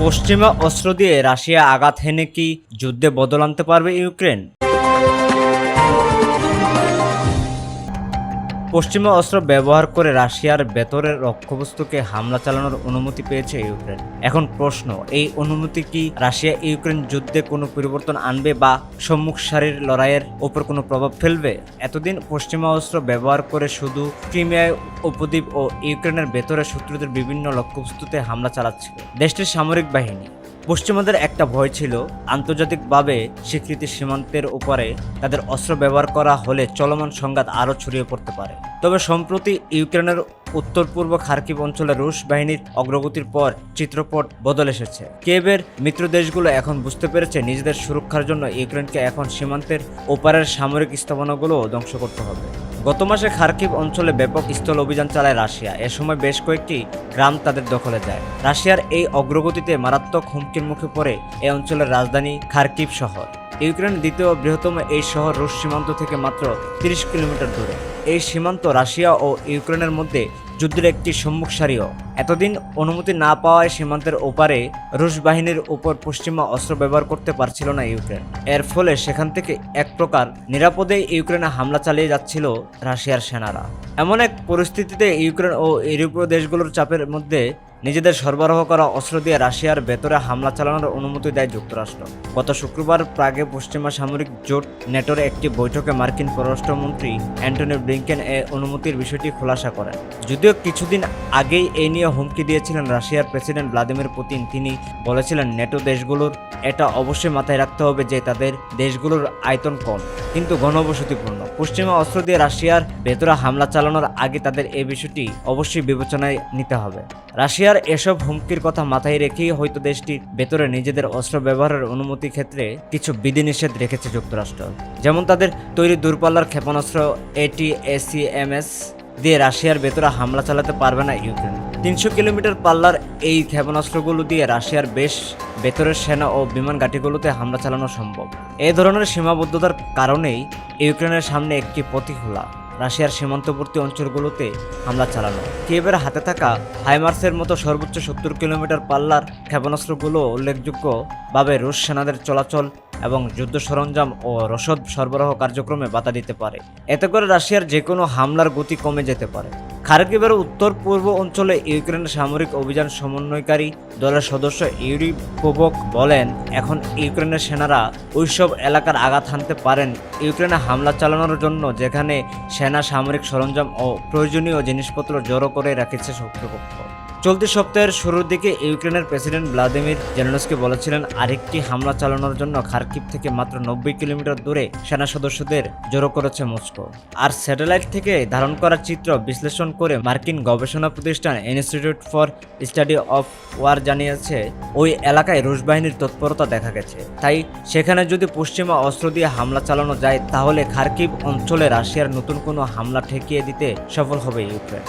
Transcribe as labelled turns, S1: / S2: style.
S1: পশ্চিমা অস্ত্র দিয়ে রাশিয়া আঘাত হেনে কি যুদ্ধে বদল আনতে পারবে ইউক্রেন? পশ্চিমা অস্ত্র ব্যবহার করে রাশিয়ার ভেতরের লক্ষ্যবস্তুকে হামলা চালানোর অনুমতি পেয়েছে ইউক্রেন। এখন প্রশ্ন, এই অনুমতি কি রাশিয়া ইউক্রেন যুদ্ধে কোনো পরিবর্তন আনবে বা সম্মুখ সারির লড়াইয়ের ওপর কোনো প্রভাব ফেলবে? এতদিন পশ্চিমা অস্ত্র ব্যবহার করে শুধু ক্রিমিয়ায় উপদ্বীপ ও ইউক্রেনের ভেতরে শত্রুদের বিভিন্ন লক্ষ্যবস্তুতে হামলা চালাচ্ছিল। দেশটির সামরিক বাহিনী পশ্চিমাদের একটা ভয় ছিল, আন্তর্জাতিকভাবে স্বীকৃতি সীমান্তের উপরে তাদের অস্ত্র ব্যবহার করা হলে চলমান সংঘাত আরও ছড়িয়ে পড়তে পারে। তবে সম্প্রতি ইউক্রেনের উত্তর পূর্ব খার্কিব অঞ্চলে রুশ বাহিনীর অগ্রগতির পর চিত্রপট বদল এসেছে। কেবের মিত্র দেশগুলো এখন বুঝতে পেরেছে নিজেদের সুরক্ষার জন্য ইউক্রেনকে এখন সীমান্তের ওপারের সামরিক স্থাপনাগুলো ধ্বংস করতে হবে। গত মাসে খার্কিব অঞ্চলে ব্যাপক স্থল অভিযান চালায় রাশিয়া। এ সময় বেশ কয়েকটি গ্রাম তাদের দখলে যায় রাশিয়ার এই অগ্রগতিতে মারাত্মক হুমকির মুখে পড়ে এ অঞ্চলের রাজধানী খার্কিব শহর। ইউক্রেন দ্বিতীয় বৃহত্তম এই শহর রুশ সীমান্ত থেকে মাত্র তিরিশ কিলোমিটার দূরে। এই সীমান্ত রাশিয়া ও ইউক্রেনের মধ্যে যুদ্ধের একটি সম্মুখ সারিও। এতদিন অনুমতি না পাওয়ায় সীমান্তের ওপারে রুশ বাহিনীর উপর পশ্চিমা অস্ত্র ব্যবহার করতে পারছিল না ইউক্রেন। এর ফলে সেখান থেকে এক প্রকার নিরাপদে ইউক্রেনে হামলা চালিয়ে যাচ্ছিল রাশিয়ার সেনারা। এমন এক পরিস্থিতিতে ইউক্রেন ও ইউরোপীয় দেশগুলোর চাপের মধ্যে নিজেদের সরবরাহ করা অস্ত্র দিয়ে রাশিয়ার ভেতরে হামলা চালানোর অনুমতি দেয় যুক্তরাষ্ট্র। গত শুক্রবার প্রাগে পশ্চিমা সামরিক জোট নেটোর একটি বৈঠকে মার্কিন পররাষ্ট্রমন্ত্রী অ্যান্টনি ব্লিংকেন এ অনুমতির বিষয়টি খোলাসা করেন। যদিও কিছুদিন আগেই এই নিয়ে হুমকি দিয়েছিলেন রাশিয়ার প্রেসিডেন্ট ভ্লাদিমির পুতিন, তিনি বলেছিলেন, নেটো দেশগুলোর এটা অবশ্যই মাথায় রাখতে হবে যে তাদের দেশগুলোর আয়তন কম, কিন্তু ঘনবসতিপূর্ণ। পশ্চিমা অস্ত্র দিয়ে রাশিয়ার ভেতরে হামলা চালানোর আগে তাদের এই বিষয়টি অবশ্যই বিবেচনায় নিতে হবে। রাশিয়ার এসব হুমকির কথা মাথায় রেখেই হয়তো দেশটির ভেতরে নিজেদের অস্ত্র ব্যবহারের অনুমতি ক্ষেত্রে কিছু বিধিনিষেধ রেখেছে যুক্তরাষ্ট্র। যেমন তাদের তৈরি দূরপাল্লার ক্ষেপণাস্ত্র এটি এসিএমএস দিয়ে রাশিয়ার ভেতরে হামলা চালাতে পারবে না ইউক্রেন। তিনশো কিলোমিটার পাল্লার এই ক্ষেপণাস্ত্রগুলো দিয়ে রাশিয়ার বেশ ভেতরের সেনা ও বিমান ঘাঁটিগুলোতে হামলা চালানো সম্ভব। এ ধরনের সীমাবদ্ধতার কারণেই ইউক্রেনের সামনে একটি খোলা রাশিয়ার সীমান্তবর্তী অঞ্চলগুলোতে হামলা চালানো। কিয়েভের হাতে থাকা হাইমার্সের মতো সর্বোচ্চ সত্তর কিলোমিটার পাল্লার ক্ষেপণাস্ত্রগুলো উল্লেখযোগ্যভাবে রুশ সেনাদের চলাচল এবং যুদ্ধ সরঞ্জাম ও রসদ সরবরাহ কার্যক্রমে বাধা দিতে পারে। এতে করে রাশিয়ার যে কোনো হামলার গতি কমে যেতে পারে। খার্কিবের উত্তর পূর্ব অঞ্চলে ইউক্রেনের সামরিক অভিযান সমন্বয়কারী দলের সদস্য ইউরি কোবক বলেন, এখন ইউক্রেনের সেনারা ওইসব এলাকার আঘাত হানতে পারেন। ইউক্রেনে হামলা চালানোর জন্য যেখানে সেনা সামরিক সরঞ্জাম ও প্রয়োজনীয় জিনিসপত্র জড়ো করে রেখেছে শত্রুপক্ষ। চলতি সপ্তাহের শুরুর দিকে ইউক্রেনের প্রেসিডেন্ট ভ্লাদিমির জেলেনস্কি বলেছিলেন, আরেকটি হামলা চালানোর জন্য খার্কিব থেকে মাত্র নব্বই কিলোমিটার দূরে সেনা সদস্যদের জড়ো করেছে মস্কো। আর স্যাটেলাইট থেকে ধারণ করা চিত্র বিশ্লেষণ করে মার্কিন গবেষণা প্রতিষ্ঠান institute for study of war জানিয়েছে, ওই এলাকায় রুশ বাহিনীর তৎপরতা দেখা গেছে। তাই সেখানে যদি পশ্চিমা অস্ত্র দিয়ে হামলা চালানো যায়, তাহলে খার্কিব অঞ্চলে রাশিয়ার নতুন কোনো হামলা ঠেকিয়ে দিতে সফল হবে ইউক্রেন।